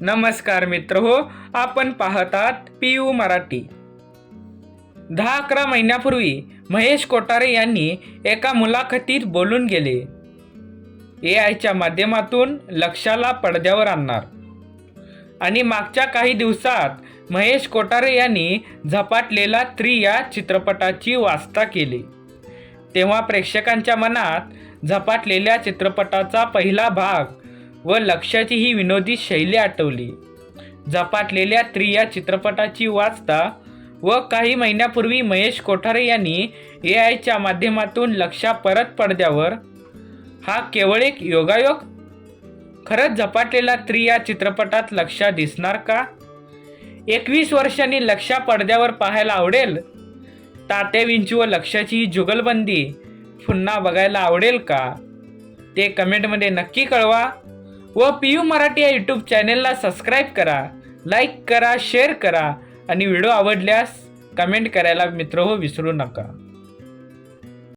नमस्कार मित्र हो आपण पाहतात पी यू मराठी. दहा अकरा महिन्यापूर्वी महेश कोठारे यांनी एका मुलाखतीत बोलून गेले. ए आयच्या माध्यमातून लक्षाला पडद्यावर आणणार. आणि मागच्या काही दिवसात महेश कोठारे यांनी झपाटलेला थ्री या चित्रपटाची वास्ता केली. तेव्हा प्रेक्षकांच्या मनात झपाटलेल्या चित्रपटाचा पहिला भाग व लक्षाची ही विनोदी शैली आठवली. झपाटलेल्या त्रिया या चित्रपटाची वाचता व काही महिन्यापूर्वी महेश कोठारे यांनी ए आयच्या माध्यमातून लक्षा परत पडद्यावर हा केवळ एक योगायोग? खरंच झपाटलेला थ्री या चित्रपटात लक्षा दिसणार का? एकवीस वर्षांनी लक्षा पडद्यावर पाहायला आवडेल? तात्या विंचू व लक्षाची ही जुगलबंदी पुन्हा बघायला आवडेल का? ते कमेंटमध्ये नक्की कळवा. व पी यू मराठी या यूट्यूब चॅनेलला सबस्क्राईब करा लाईक करा शेअर करा आणि व्हिडिओ आवडल्यास कमेंट करायला मित्र हो विसरू नका.